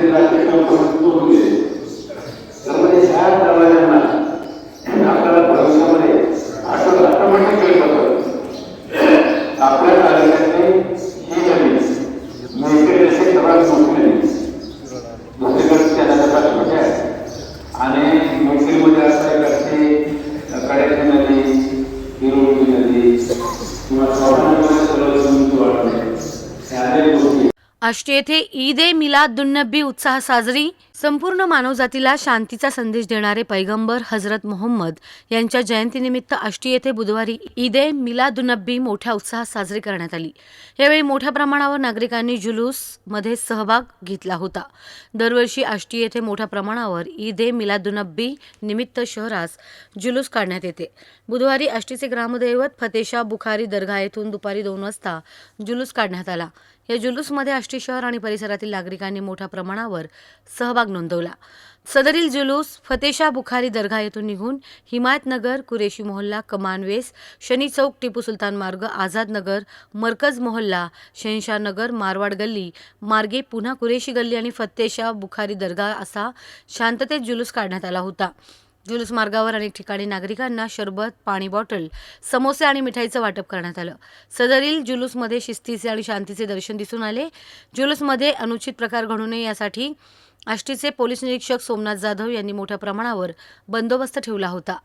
काहीतरी राजकीय जोडून आपल्याला भविष्यामध्ये असं ऑटोमॅटिक आपल्या तालुक्यातली ही आहे आणि मेकरीमध्ये असं करते किंवा आष्टी येथे ईद ए मिलादुन्नबी उत्साह साजरी। संपूर्ण मानवजातीला शांतीचा संदेश देणारे पैगंबर हजरत मोहम्मद यांच्या जयंतीनिमित्त आष्टी येथे बुधवारी ईद ए मोठ्या उत्साहात साजरी करण्यात आली. यावेळी मोठ्या प्रमाणावर नागरिकांनी जुलूसमध्ये सहभाग घेतला होता. दरवर्षी आष्टी येथे मोठ्या प्रमाणावर ईद ए निमित्त शहरास जुलूस काढण्यात येते. बुधवारी आष्टीचे ग्रामदैवत फतेशा बुखारी दर्गा येथून दुपारी दोन वाजता जुलूस काढण्यात आला. या जुलूसमध्ये आष्टी शहर आणि परिसरातील नागरिकांनी मोठ्या प्रमाणावर सहभाग नोंदवला. सदरील जुलूस फतेशा बुखारी दर्गा येथून निघून हिमायतनगर कुरेशी मोहल्ला कमानवेस शनी चौक टिपू सुलतान मार्ग आझाद नगर मरकज मोहल्ला शहनशाह नगर मारवाड गल्ली मार्गे पुन्हा कुरेशी गल्ली आणि फतेशा बुखारी दर्गा असा शांततेत जुलूस काढण्यात आला होता. जुलूस मार्गावर अनेक ठिकाणी नागरिकांना शरबत पाणी बॉटल समोसे आणि मिठाईचं वाटप करण्यात आलं. सदरील जुलूसमध्ये शिस्तीचे आणि शांतीचे दर्शन दिसून आले. जुलूसमध्ये अनुचित प्रकार घडू नये यासाठी आष्टीचे पोलीस निरीक्षक सोमनाथ जाधव यांनी मोठ्या प्रमाणावर बंदोबस्त ठेवला होता.